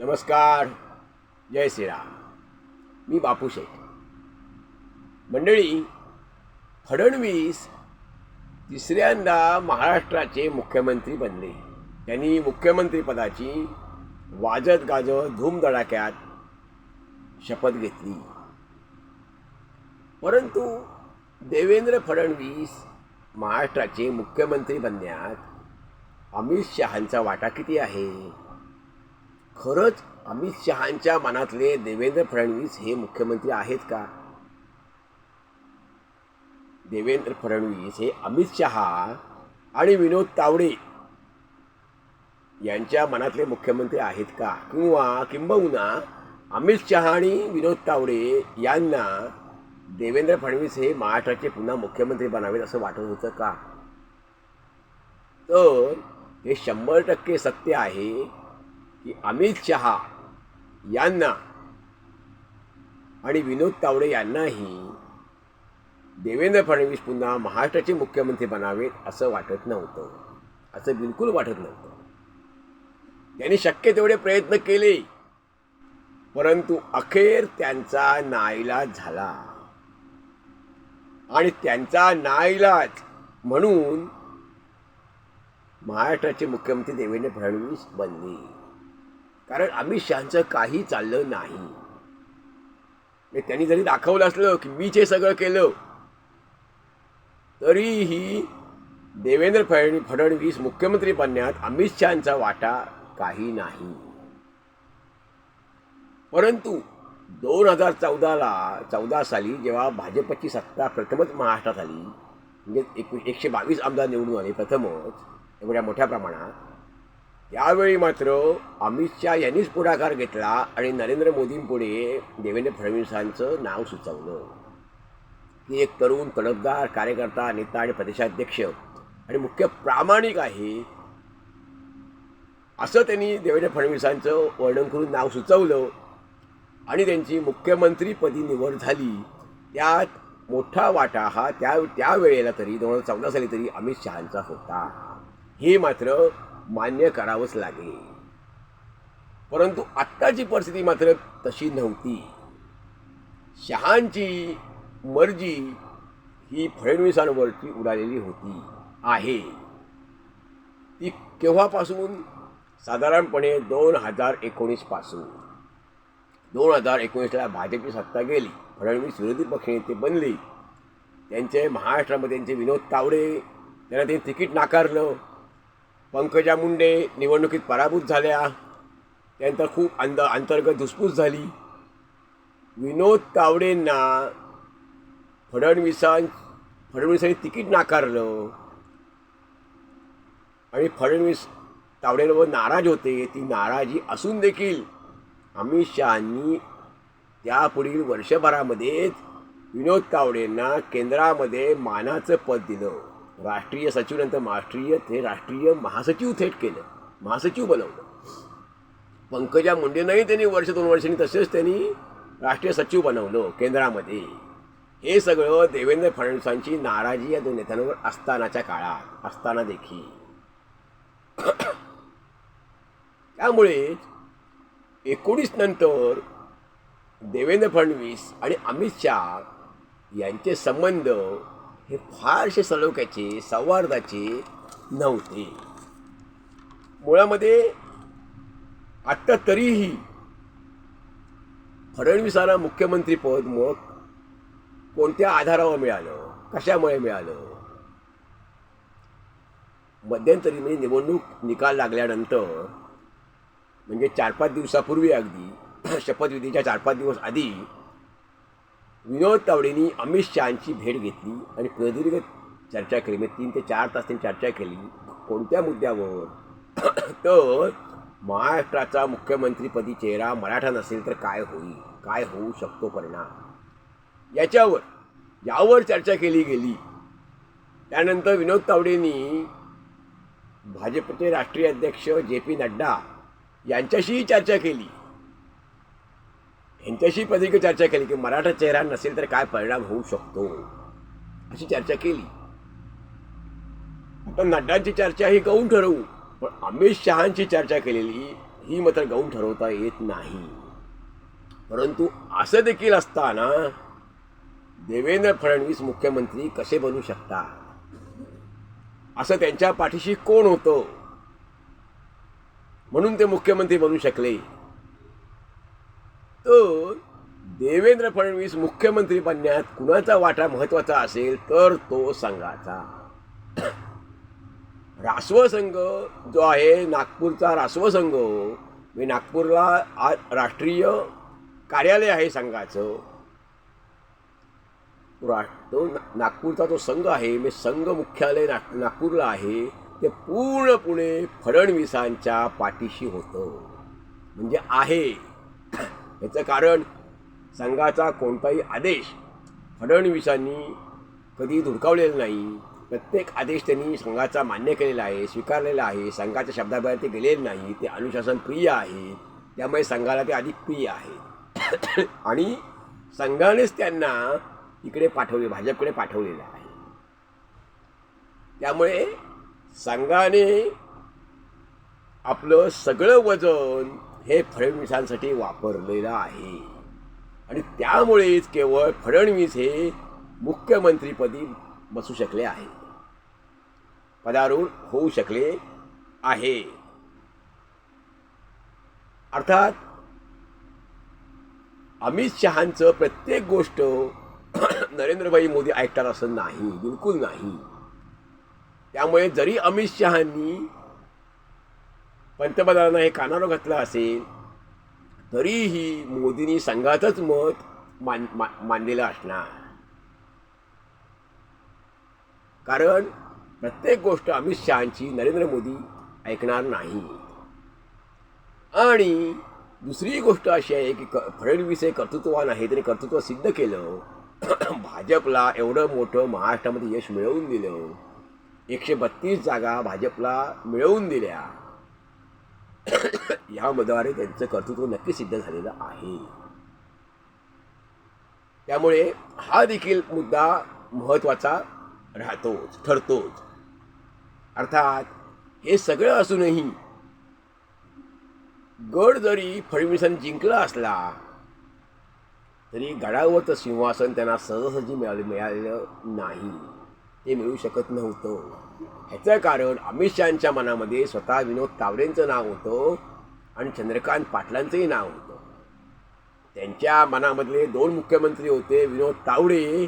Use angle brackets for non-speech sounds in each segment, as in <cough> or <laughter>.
नमस्कार जय श्रीराम. मी बापू शेठ. मंडळी फडणवीस तिसऱ्यांदा महाराष्ट्राचे मुख्यमंत्री बनले. त्यांनी मुख्यमंत्रीपदाची वाजत गाजत धूमधडाक्यात शपथ घेतली. परंतु देवेंद्र फडणवीस महाराष्ट्राचे मुख्यमंत्री बनण्यात अमित शहांचा वाटा किती आहे? खरंच अमित शहांच्या मनातले देवेंद्र फडणवीस हे मुख्यमंत्री आहेत का? देवेंद्र फडणवीस हे अमित शहा आणि विनोद तावडे यांच्या मनातले मुख्यमंत्री आहेत का? किंवा किंबहुना अमित शहा आणि विनोद तावडे यांना देवेंद्र फडणवीस हे महाराष्ट्राचे पुन्हा मुख्यमंत्री बनावेत असं वाटत होतं का? तर हे शंभर टक्के सत्य आहे. की अमित शहा यांना आणि विनोद तावडे यांनाही देवेंद्र फडणवीस पुन्हा महाराष्ट्राचे मुख्यमंत्री बनावेत असं वाटत नव्हतं. असं बिलकुल वाटत नव्हतं. त्यांनी शक्य तेवढे प्रयत्न केले. परंतु अखेर त्यांचा नाईलाज झाला. आणि त्यांचा नाईलाज म्हणून महाराष्ट्राचे मुख्यमंत्री देवेंद्र फडणवीस बनले. कारण अमित शहाचं काही चाललं नाही. त्यांनी जरी दाखवलं असलं की मीच हे सगळं केलं तरीही देवेंद्र फडण फडणवीस मुख्यमंत्री बनण्यात अमित शहाचा वाटा काही नाही. परंतु दोन हजार चौदाला चौदा साली जेव्हा भाजपची सत्ता प्रथमच महाराष्ट्रात आली म्हणजे एक एकशे बावीस आमदार निवडून आले प्रथमच एवढ्या मोठ्या प्रमाणात त्यावेळी मात्र अमित शहा यांनीच पुढाकार घेतला आणि नरेंद्र मोदींपुढे देवेंद्र फडणवीसांचं नाव सुचवलं. की एक तरुण तडफदार कार्यकर्ता नेता आणि प्रदेशाध्यक्ष आणि मुख्य प्रामाणिक आहे. असं त्यांनी देवेंद्र फडणवीसांचं वर्णन करून नाव सुचवलं आणि त्यांची मुख्यमंत्रीपदी निवड झाली. त्यात मोठा वाटा हा त्या त्यावेळेला तरी दोन हजार चौदा साली तरी अमित शहांचा होता. हे मात्र मान्य करावंच लागेल. परंतु आत्ताची परिस्थिती मात्र तशी नव्हती. शहांची मर्जी ही फडणवीसांवरची उडालेली होती आहे. ती केव्हापासून? साधारणपणे दोन हजार एकोणीसपासून दोन हजार एकोणीसला भाजपची सत्ता गेली फडणवीस विरोधी पक्षनेते बनले. त्यांचे महाराष्ट्रामध्ये त्यांचे विनोद तावडे त्यांना त्यांनी तिकीट नाकारलं. पंकजा मुंडे निवडणुकीत पराभूत झाल्या. त्यानंतर खूप अंद अंतर्गत धुसफूस झाली. विनोद तावडेंना फडणवीसां फडणवीसांनी तिकीट नाकारलं. आणि फडणवीस तावडेंवर नाराज होते. ती नाराजी असून देखील अमित शहांनी त्यापुढील वर्षभरामध्येच विनोद तावडेंना केंद्रामध्ये मानाचं पद दिलं. राष्ट्रीय सचिवनंतर राष्ट्रीय ते राष्ट्रीय महासचिव थेट केलं. महासचिव बनवलं. पंकजा मुंडेंनाही त्यांनी वर्ष दोन वर्षांनी तसेच त्यांनी राष्ट्रीय सचिव बनवलं केंद्रामध्ये. हे सगळं देवेंद्र फडणवीसांची नाराजी या दोन नेत्यांवर असतानाच्या काळात असताना देखील. त्यामुळे एकोणीस नंतर देवेंद्र फडणवीस आणि अमित शाह यांचे संबंध हे फारसे सलोख्याचे सौहार्दाचे नव्हते. मुळामध्ये आत्ता तरीही फडणवीसांना मुख्यमंत्रीपद मग कोणत्या आधारावर मिळालं? कशामुळे मिळालं? मध्यंतरी म्हणजे निवडणूक निकाल लागल्यानंतर म्हणजे चार पाच दिवसापूर्वी अगदी <clears throat> शपथविधीच्या चार पाच दिवस आधी विनोद तावडेंनी अमित शहांची भेट घेतली आणि प्रदीर्घ चर्चा केली. म्हणजे तीन ते चार तास त्यांनी चर्चा केली. कोणत्या मुद्द्यावर? <coughs> तर महाराष्ट्राचा मुख्यमंत्रीपदी चेहरा मराठा नसेल तर काय होईल? काय होऊ शकतो परिणाम? याच्यावर यावर चर्चा केली गेली. त्यानंतर विनोद तावडेंनी भाजपचे राष्ट्रीय अध्यक्ष जे पी नड्डा यांच्याशीही चर्चा केली. यांच्याशी पत्रिक चर्चा केली की मराठा चेहरा नसेल तर काय परिणाम होऊ शकतो? अशी चर्चा केली. आता नड्डांची चर्चा ही गौण ठरवू पण अमित शहांची चर्चा केलेली ही मात्र गौण ठरवता येत नाही. परंतु असं देखील असताना देवेंद्र फडणवीस मुख्यमंत्री कसे बनू शकतात? असं त्यांच्या पाठीशी कोण होतं? म्हणून ते मुख्यमंत्री बनू शकले. तर देवेंद्र फडणवीस मुख्यमंत्री बनण्यात कुणाचा वाटा महत्त्वाचा असेल तर तो संघाचा. <coughs> रासव संघ जो आहे नागपूरचा रासव संघ मी नागपूरला आ राष्ट्रीय कार्यालय आहे संघाचं. तो रा तो नागपूरचा जो संघ आहे मी संघ मुख्यालय नाग नागपूरला आहे ते पूर्णपणे फडणवीसांच्या पाठीशी होतं. म्हणजे आहे. याचं कारण संघाचा कोणताही आदेश फडणवीसांनी कधी धुडकावलेला नाही. प्रत्येक आदेश त्यांनी संघाचा मान्य केलेला आहे स्वीकारलेला आहे संघाच्या शब्दाबाहेर ते गेलेले नाही ते अनुशासन प्रिय आहे. त्यामुळे संघाला ते अधिक प्रिय आहे. <coughs> आणि संघानेच त्यांना इकडे पाठवले भाजपकडे पाठवलेलं आहे. त्यामुळे संघाने आपलं सगळं वजन हे फडणवीसांसाठी वापरलेलं आहे. आणि त्यामुळेच केवळ फडणवीस हे मुख्यमंत्रीपदी बसू शकले आहे. पदारूढ होऊ शकले आहे. अर्थात अमित शहांचं प्रत्येक गोष्ट नरेंद्रभाई मोदी ऐकणार असं नाही बिलकुल नाही. त्यामुळे जरी अमित शहांनी पंतप्रधानांना हे कानावर घातलं असेल तरीही मोदींनी संघाचंच मत मान मा मानलेलं असणार. कारण प्रत्येक गोष्ट अमित शहांची नरेंद्र मोदी ऐकणार नाही. आणि दुसरी गोष्ट अशी आहे की क फडणवीस हे कर्तृत्ववान आहे त्याने कर्तृत्व सिद्ध केलं. <clears throat> भाजपला एवढं मोठं महाराष्ट्रामध्ये यश मिळवून दिलं. एकशे बत्तीस जागा भाजपला मिळवून दिल्या. <coughs> ह्यामध्ये त्यांचं कर्तृत्व नक्की सिद्ध झालेलं आहे. त्यामुळे हा देखील मुद्दा महत्त्वाचा राहतोच ठरतोच. अर्थात हे सगळं असूनही गड जरी फडणवीसांनी जिंकला असला तरी गडावरचं सिंहासन त्यांना सहजासहजी मिळाले मिळालेलं नाही. ते मिळू शकत नव्हतं. ह्याचं कारण अमित शहांच्या मनामध्ये स्वतः विनोद तावडेंचं नाव होतं आणि चंद्रकांत पाटलांचंही नाव होतं. त्यांच्या मनामधले दोन मुख्यमंत्री होते विनोद तावडे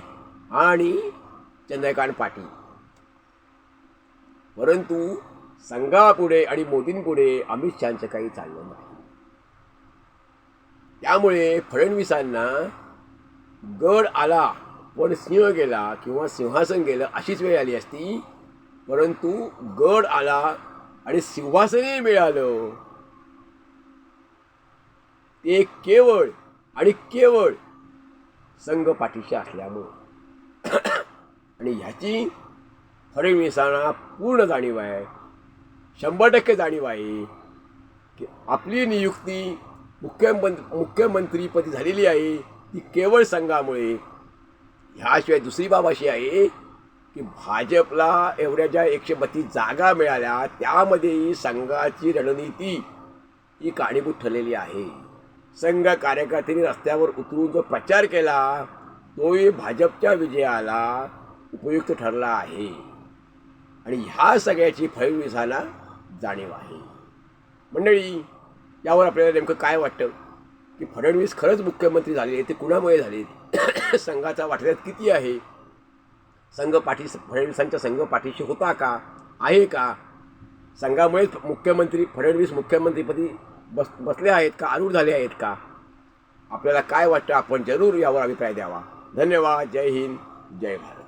आणि चंद्रकांत पाटील. परंतु संघापुढे आणि मोदींपुढे अमित शहांचं काही चाललं नाही. त्यामुळे फडणवीसांना गड आला पण सिंह गेला किंवा सिंहासन गेलं अशीच वेळ आली असती. परंतु गड आला आणि सिंहासनही मिळालं. ते केवळ आणि केवळ संघ पाठीशी असल्यामुळे. आणि ह्याची फडणवीसांना पूर्ण जाणीव आहे. शंभर टक्के जाणीव आहे की आपली नियुक्ती मुख्यमंत्री मुख्यमंत्रीपदी झालेली आहे. ती केवळ संघामुळे ह्याशिवाय दुसरी बाब अशी आहे की भाजपला एवढ्या ज्या एकशे बत्तीस जागा मिळाल्या त्यामध्येही संघाची रणनीती ही कारणीभूत ठरलेली आहे. संघ कार्यकर्त्यांनी रस्त्यावर उतरून जो प्रचार केला तोही भाजपच्या विजयाला उपयुक्त ठरला आहे. आणि ह्या सगळ्याची फडणवीसांना जाणीव आहे. मंडळी यावर आपल्याला नेमकं काय वाटतं? की फडणवीस खरंच मुख्यमंत्री झाले ते कुणामुळे झाले <coughs> संघाचा वाटण्यात किती आहे? संघ पाठी फडणवीसांच्या संघ पाठीशी होता का? आहे का? संघामुळेच मुख्यमंत्री फडणवीस मुख्यमंत्रीपदी बस बसले आहेत का? आरूढ झाले आहेत का? आपल्याला काय वाटतं? आपण जरूर यावर अभिप्राय द्यावा. धन्यवाद. जय हिंद. जय भारत.